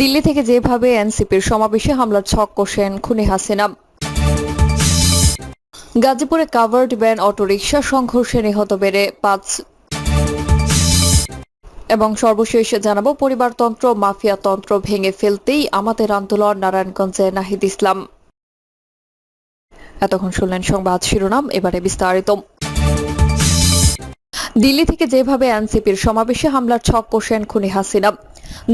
দিল্লি থেকে যেভাবে এনসিপির সমাবেশে হামলার ছক কষেন খুনি হাসিনা। গাজীপুরে কাভার্ড ভ্যান অটোরিকশা সংঘর্ষে নিহত বেড়ে পাঁচ। এবং সর্বশেষ জানাব, পরিবারতন্ত্র, মাফিয়াতন্ত্র ভেঙে ফেলতেই আমাদের আন্দোলন, নারায়ণগঞ্জে নাহিদ ইসলাম। এতক্ষণ শুনলেন সংবাদ শিরোনাম, এবারে বিস্তারিত। দিল্লি থেকে যেভাবে এনসিপির সমাবেশে হামলার, ছক কষেন খুনি হাসিনা।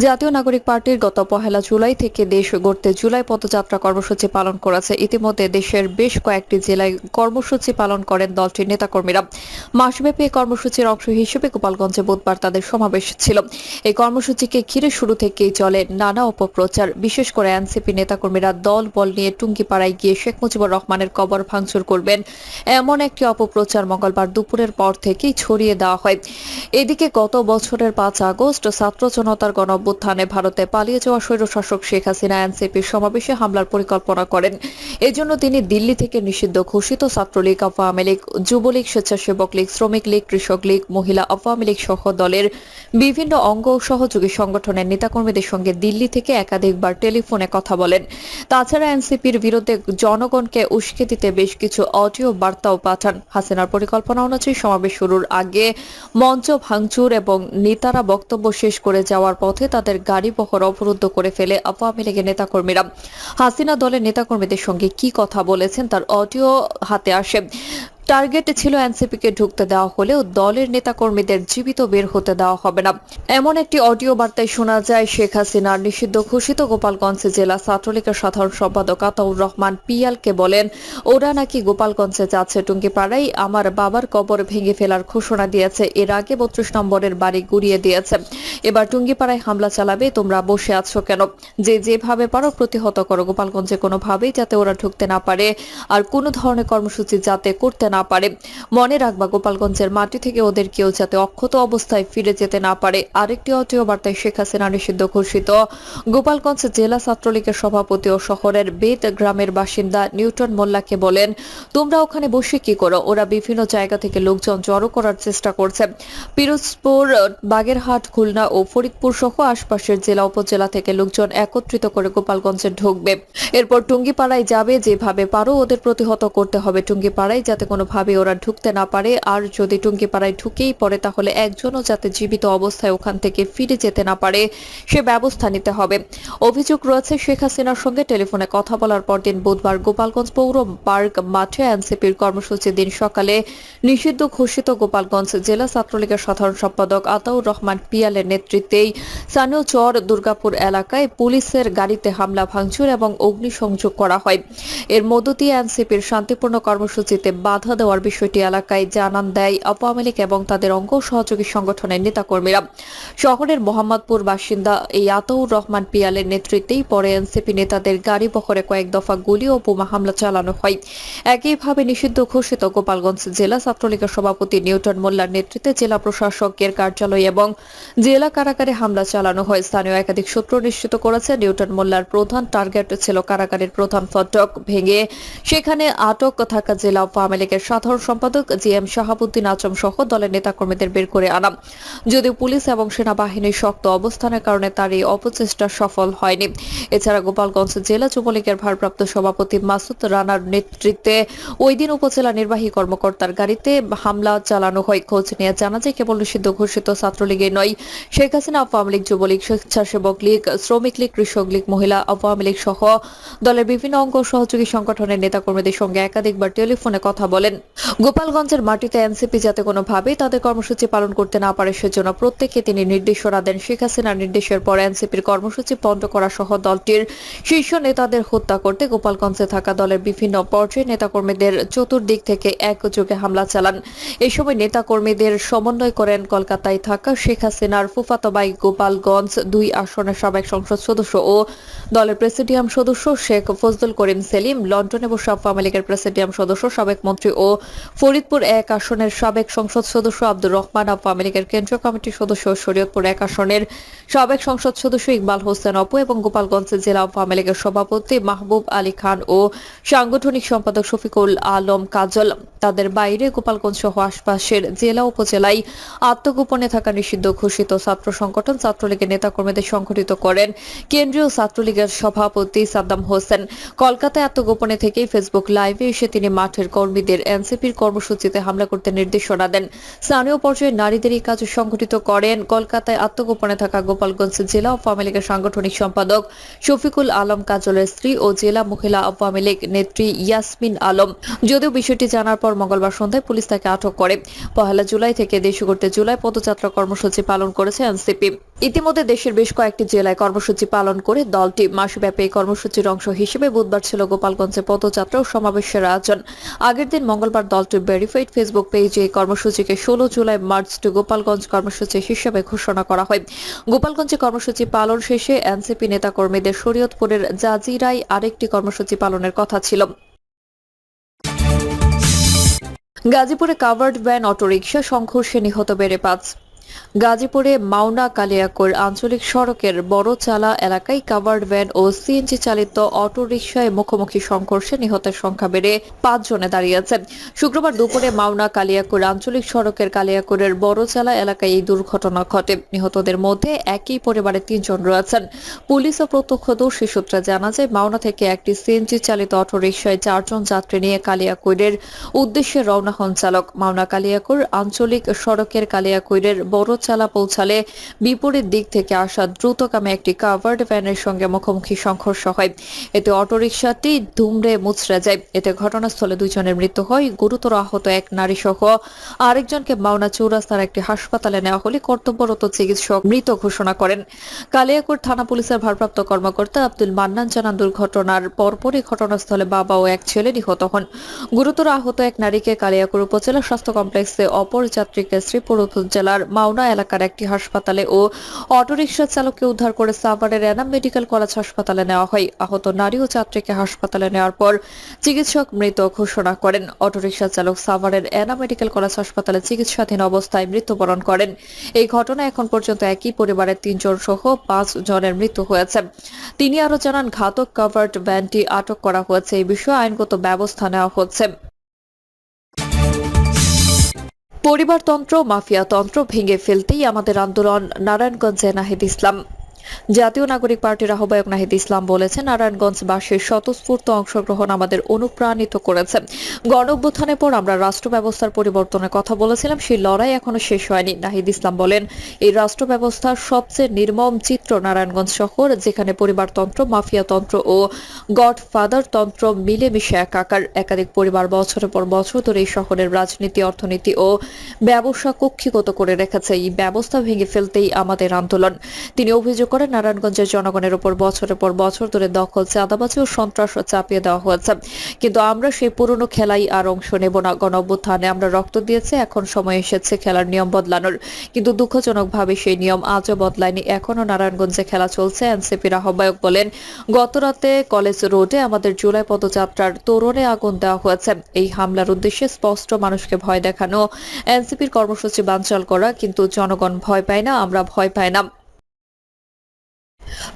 জাতীয় নাগরিক পার্টির গত পহেলা জুলাই থেকে দেশ গড়তে জুলাই পদযাত্রা কর্মসূচি পালন করেছে। ইতিমধ্যে দেশের বেশ কয়েকটি জেলায় কর্মসূচি পালন করেন দলটির নেতাকর্মীরা। মাসব্যাপী এই কর্মসূচির অংশ হিসেবে গোপালগঞ্জে বুধবার তাদের সমাবেশ ছিল। এই কর্মসূচিকে ঘিরে শুরু থেকেই চলে নানা অপপ্রচার। বিশেষ করে এনসিপি নেতাকর্মীরা দল বল নিয়ে টুঙ্গিপাড়ায় গিয়ে শেখ মুজিবুর রহমানের কবর ভাঙচুর করবেন। এমন একটি অপপ্রচার মঙ্গলবার দুপুরের পর থেকেই ছড়িয়ে দেওয়া হয়। এদিকে গত বছরের পাঁচ আগস্ট ছাত্র জনতার অভ্যুত্থানে ভারতে পালিয়ে যাওয়া স্বৈরশাসক শেখ হাসিনা এনসিপির সমাবেশে হামলার পরিকল্পনা করেন। এজন্য তিনি দিল্লি থেকে নিষিদ্ধ ঘোষিত ছাত্রলীগ, আওয়ামী লীগ, যুবলীগ, স্বেচ্ছাসেবক লীগ, শ্রমিক লীগ, কৃষক লীগ, মহিলা আওয়ামী লীগ সহ দলের বিভিন্ন অঙ্গ সহযোগী সংগঠনের নেতাকর্মীদের সঙ্গে দিল্লি থেকে একাধিকবার টেলিফোনে কথা বলেন। তাছাড়া এনসিপির বিরুদ্ধে জনগণকে উস্কে দিতে বেশ কিছু অডিও বার্তাও পাঠান। হাসিনার পরিকল্পনা অনুযায়ী সমাবেশ শুরুর আগে মঞ্চ ভাঙচুর এবং নেতারা বক্তব্য শেষ করে যাওয়ার পথে তাদের গাড়ি বহর অবরুদ্ধ করে ফেলে আওয়ামী লীগের নেতাকর্মীরা। হাসিনা দলের নেতাকর্মীদের সঙ্গে কি কথা বলেছেন তার অডিও হাতে আসে। টার্গেট ছিল এনসিপিকে ঢুকতে দেওয়া হলেও দলের নেতাকর্মীদের জীবিত বের হতে দেওয়া হবে না। এমন একটি অডিও বার্তায় শোনা যায়, শেখ হাসিনার নিষিদ্ধ ঘোষিত গোপালগঞ্জ জেলা ছাত্রলীগের সাধারণ সম্পাদক আতাউর রহমান পিয়ালকে বলেন, ওরা নাকি গোপালগঞ্জে যাচ্ছে টুঙ্গিপাড়াই আমার বাবার কবর ভেঙে ফেলার ঘোষণা দিয়েছে, এর আগে বত্রিশ নম্বরের বাড়ি গুড়িয়ে দিয়েছে। এবার টুঙ্গিপাড়ায় হামলা চালাবে, তোমরা বসে আছো কেন? যে যেভাবে পারো প্রতিহত করো, গোপালগঞ্জে কোনোভাবেই যাতে ওরা ঢুকতে না পারে। আর কোনো ধরনের কর্মসূচি যাতে করতে না পারে। মনে রাখবা, গোপালগঞ্জের মাটি থেকে ওদের কেউ যাতে অক্ষত অবস্থায় ফিরে যেতে না পারে, আরেকটি অডিও বার্তায় শেখ হাসিনা নিষিদ্ধ ঘোষিত। গোপালগঞ্জ জেলা ছাত্রলীগের সভাপতি ও শহরের বেত গ্রামের বাসিন্দা নিউটন মোল্লাকে বলেন, তোমরা ওখানে বসে কি করো? ওরা বিভিন্ন জায়গা থেকে লোকজন জড়ো করার চেষ্টা করছে। পিরোজপুর, বাগেরহাট, খুলনা ও ফরিদপুর সহ আশপাশের জেলা উপজেলা থেকে লোকজন একত্রিত করে গোপালগঞ্জে ঢুকবে। এরপর টুঙ্গিপাড়ায় যাবে, যেভাবে পারো ওদের প্রতিহত করতে হবে। টুঙ্গিপাড়ায় যাতে কোনোভাবে ওরা ঢুকতে না পারে। আর যদি টুঙ্গিপাড়ায় ঢুকেই পড়ে, তাহলে একজনও যাতে জীবিত অবস্থায় ওখান থেকে ফিরে যেতে না পারে, সে ব্যবস্থা নিতে হবে। অভিযোগ রয়েছে, শেখ হাসিনার সঙ্গে টেলিফোনে কথা বলার পর দিন বুধবার গোপালগঞ্জ পৌর পার্ক মাঠে এনসিপির কর্মসূচি দিন সকালে নিষিদ্ধ ঘোষিত গোপালগঞ্জ জেলা ছাত্রলীগের সাধারণ সম্পাদক আতাউর রহমান পিয়ালের নেতৃত্বেই স্থানীয় চর দুর্গাপুর এলাকায় পুলিশের গাড়িতে হামলা, ভাঙচুর এবং অগ্নিসংযোগ করা হয়। এর মধ্য দিয়ে এনসিপির শান্তিপূর্ণ কর্মসূচিতে বাধা দেওয়ার বিষয়টি এলাকায় জানান দেয় আওয়ামী লীগ এবং তাদের অঙ্গ সহযোগী সংগঠনের নেতাকর্মীরা। শহরের মোহাম্মদপুর বাসিন্দা এই আতাউর রহমান পিয়ালের নেতৃত্বেই পরে এনসিপি নেতাদের গাড়ি বহরে কয়েক দফা গুলি ও বোমা হামলা চালানো হয়। একইভাবে নিষিদ্ধ ঘোষিত গোপালগঞ্জ জেলা ছাত্রলীগের সভাপতি নিউটন মোল্লার নেতৃত্বে জেলা প্রশাসকের কার্যালয় এবং জেলা কারাগারে হামলা চালানো হয়। স্থানীয় একাধিক সূত্র নিশ্চিত করেছে, নিউটন মোল্লার প্রধান টার্গেট ছিল কারাগারের প্রধান ফটক ভেঙে সেখানে আটক থাকা জেলা আওয়ামী লীগের সাধারণ সম্পাদক জি এম শাহাবুদ্দিন আচম সহ দলের নেতাকর্মীদের বের করে আনা। যদিও পুলিশ এবং সেনাবাহিনীর শক্ত অবস্থানের কারণে তার এই অপচেষ্টা সফল হয়নি। এছাড়া গোপালগঞ্জ জেলা যুবলীগের ভারপ্রাপ্ত সভাপতি মাসুদ রানার নেতৃত্বে ওই দিন উপজেলা নির্বাহী কর্মকর্তার গাড়িতে হামলা চালানো হয়। খোঁজ নিয়ে জানা যায়, কেবল নিষিদ্ধ ঘোষিত ছাত্রলীগের নয়। শেখ হাসিনা, আওয়ামী লীগ, যুবলীগ, স্বেচ্ছাসেবক লীগ, শ্রমিক লীগ, কৃষক লীগ, মহিলা, আওয়ামী লীগ সহ দলের বিভিন্ন অঙ্গ সহযোগী সংগঠনের নেতাকর্মীদের সঙ্গে একাধিকবার টেলিফোনে কথা বলেন, গোপালগঞ্জের মাটিতে এনসিপি যাতে কোনোভাবেই তাদের কর্মসূচি পালন করতে না পারে সেজন্য প্রত্যেককে তিনি নির্দেশনা দেন। শেখ হাসিনার নির্দেশের পর এনসিপির কর্মসূচি পণ্ড করা সহ দলটির শীর্ষ নেতাদের হত্যা করতে গোপালগঞ্জে থাকা দলের বিভিন্ন পর্যায়ে নেতাকর্মীদের চতুর্দিক থেকে একযোগে হামলা চালান। এই সময় নেতাকর্মীদের সমন্বয় করেন কলকাতায় থাকা শেখ হাসিনার ফুফাতবাই গোপালগঞ্জ দুই আসনের সাবেক সংসদ সদস্য ও দলের প্রেসিডিয়াম সদস্য শেখ ফজলুল করিম সেলিম, লন্ডনে বসে আওয়ামী লীগের প্রেসিডিয়াম সদস্য সাবেক মন্ত্রী ও ফরিদপুর এক আসনের সাবেক সংসদ সদস্য আব্দুর রহমান আপু আওয়ামী লীগের কেন্দ্রীয় কমিটির সদস্য শরীয়তপুর এক আসনের সাবেক সংসদ সদস্য ইকবাল হোসেন অপু এবং গোপালগঞ্জ জেলা আওয়ামী লীগের সভাপতি মাহবুব আলী খান ও সাংগঠনিক সম্পাদক শফিকুল আলম কাজল। তাদের বাইরে গোপালগঞ্জ সহ আশপাশের জেলা উপজেলায় আত্মগোপনে থাকা নিষিদ্ধ ঘোষিত ছাত্র সংগঠন ছাত্রলীগের নেতাকর্মীদের সংগঠিত করেন কেন্দ্রীয় ছাত্রলীগের সভাপতি সাদ্দাম হোসেন। কলকাতায় আত্মগোপনে থেকেই ফেসবুক লাইভে এসে তিনি মাঠের কর্মীদের এনসিপির কর্মসূচিতে হামলা করতে নির্দেশনা দেন। স্থানীয় পর্যায়ে নারীদের এই কাজ সংগঠিত করেন। কলকাতায় আত্মগোপনে থাকা গোপালগঞ্জ জেলা আওয়ামী লীগের সাংগঠনিক সম্পাদক শফিকুল আলম কাজলের স্ত্রী ও জেলা মহিলা আওয়ামী লীগ নেত্রী ইয়াসমিন আলম। যদিও বিষয়টি জানার পর মঙ্গলবার সন্ধ্যায় পুলিশ তাকে আটক করে। পহেলা জুলাই থেকে দেশ করতে জুলাই পদযাত্রা কর্মসূচি পালন করেছে এনসিপি। ইতিমধ্যে দেশের বেশ কয়েকটি জেলায় কর্মসূচি পালন করে দলটি মাসব্যাপী কর্মসূচির অংশ হিসেবে বুধবার ছিল গোপালগঞ্জে পদযাত্রা ও সমাবেশের আয়োজন। আগের দিন মঙ্গলবার দলটির ভেরিফাইড ফেসবুক পেজে এই কর্মসূচিকে ষোলো জুলাই মার্চ টু গোপালগঞ্জ কর্মসূচি হিসেবে ঘোষণা করা হয়। গোপালগঞ্জে কর্মসূচি পালন শেষে এনসিপি নেতাকর্মীদের শরীয়তপুরের জাজিরায় আরেকটি কর্মসূচি পালনের কথা ছিল। গাজীপুরে কাভার্ড ভ্যান অটোরিকশা সংঘর্ষে নিহত বেড়ে পাঁচ। গাজীপুরে মাওনা কালিয়াকৈর আঞ্চলিক সড়কের বড়চালা এলাকায় কাভার্ড ভ্যান ও সিএনজি চালিত অটোরিকশায় মুখোমুখি সংঘর্ষে নিহতের সংখ্যা বেড়ে পাঁচ জনে দাঁড়িয়েছে শুক্রবার দুপুরে মাওনা কালিয়াকৈর আঞ্চলিক সড়কের কালিয়াকৈরের বড়চালা এলাকায় এই দুর্ঘটনা ঘটে। নিহতদের মধ্যে একই পরিবারের তিনজন রয়েছেন। পুলিশ ও প্রত্যক্ষদর্শী সূত্রে জানা যায়, মাওনা থেকে একটি সিএনজি চালিত অটোরিকশায় চারজন যাত্রী নিয়ে কালিয়াকৈরের উদ্দেশ্যে রওনা হন চালক। মাওনা কালিয়াকৈর আঞ্চলিক সড়কের কালিয়াকৈরের বড়চালা পৌঁছালে বিপরীত দিক থেকে আসা দ্রুতগামী একটি কাভার্ড ভ্যানের সঙ্গে মুখোমুখি সংঘর্ষ হয়। এতে অটোরিকশাটি ধুমড়ে মুচড়ে যায়। এতে ঘটনাস্থলে দুইজনের মৃত্যু হয়। গুরুতর আহত এক নারী সহ আরেকজনকে মাওনা চৌরাস্তার একটি হাসপাতালে নেওয়া হলে কর্তব্যরত চিকিৎসক মৃত ঘোষণা করেন। কালিয়াকৈর থানা পুলিশের ভারপ্রাপ্ত কর্মকর্তা আব্দুল মান্নান জানান, দুর্ঘটনার পরপরই ঘটনাস্থলে বাবা ও এক ছেলে নিহত হন। গুরুতর আহত এক নারীকে কালিয়াকুর উপজেলা স্বাস্থ্য কমপ্লেক্সে অপর যাত্রীকে শ্রীপুর উপজেলার মাওনা এলাকার একটি হাসপাতালে ও অটোরিকশা চালককে উদ্ধার করে সাভারের এনাম মেডিকেল কলেজ হাসপাতালে নেওয়া হয়। আহত নারী ও ছাত্রীকে হাসপাতালে নেওয়ার পর চিকিৎসক মৃত ঘোষণা করেন। অটোরিকশা চালক সাভারের এনাম মেডিকেল কলেজ হাসপাতালে চিকিৎসাধীন অবস্থায় মৃত্যুবরণ করেন। এই ঘটনায় এখন পর্যন্ত একই পরিবারের তিনজন সহ পাঁচ জনের মৃত্যু হয়েছে। তিনি আরও জানান, ঘাতক কাভার্ড ভ্যানটি আটক করা হয়েছে। এই বিষয়ে আইনগত ব্যবস্থা নেওয়া হচ্ছে। পরিবারতন্ত্র মাফিয়াতন্ত্র ভেঙে ফেলতেই আমাদের আন্দোলন নারায়ণগঞ্জে নাহিদ ইসলাম। জাতীয় নাগরিক পার্টির আহ্বায়ক নাহিদ ইসলাম বলেছেন নারায়ণগঞ্জবাসীর স্বতঃস্ফূর্ত অংশগ্রহণ আমাদের অনুপ্রাণিত করেছে গণ পর আমরা রাষ্ট্র ব্যবস্থার পরিবর্তনের কথা বলেছিলাম, সেই লড়াই এখনও শেষ হয়নি। নাহিদ ইসলাম বলেন, এই রাষ্ট্র ব্যবস্থার সবচেয়ে নির্মম চিত্র নারায়ণগঞ্জ শহর, যেখানে পরিবারতন্ত্র মাফিয়াতন্ত্র ও গডফাদার তন্ত্র মিলেমিশে একাকার। একাধিক পরিবার বছরের পর বছর ধরে এই শহরের রাজনীতি, অর্থনীতি ও ব্যবসা কক্ষিগত করে রেখেছে। এই ব্যবস্থা ভেঙে ফেলতেই আমাদের আন্দোলন। তিনি অভিযোগ করেন নারায়ণগঞ্জের জনগণের উপর বছরের পর বছর ধরে দখল, চাঁদাবাজি ও সন্ত্রাস চাপিয়ে দেওয়া হয়েছে। কিন্তু আমরা সেই পুরনো খেলাই আর অংশ নেব না। গণ অভ্যুত্থানে আমরা রক্ত দিয়েছে, এখন সময় এসেছে খেলার নিয়ম বদলানোর। কিন্তু দুঃখজনকভাবে সেই নিয়ম আজও বদলায়নি। এখনও নারায়ণগঞ্জে খেলা চলছে, এনসিপির আহ্বায়ক বলেন, গত রাতে কলেজ রোডে আমাদের জুলাই পদযাত্রার তোরণে আগুন দেওয়া হয়েছে। এই হামলার উদ্দেশ্যে স্পষ্ট মানুষকে ভয় দেখানো, এনসিপির কর্মসূচি বানচাল করা, কিন্তু জনগণ ভয় পায় না, আমরা ভয় পাই না।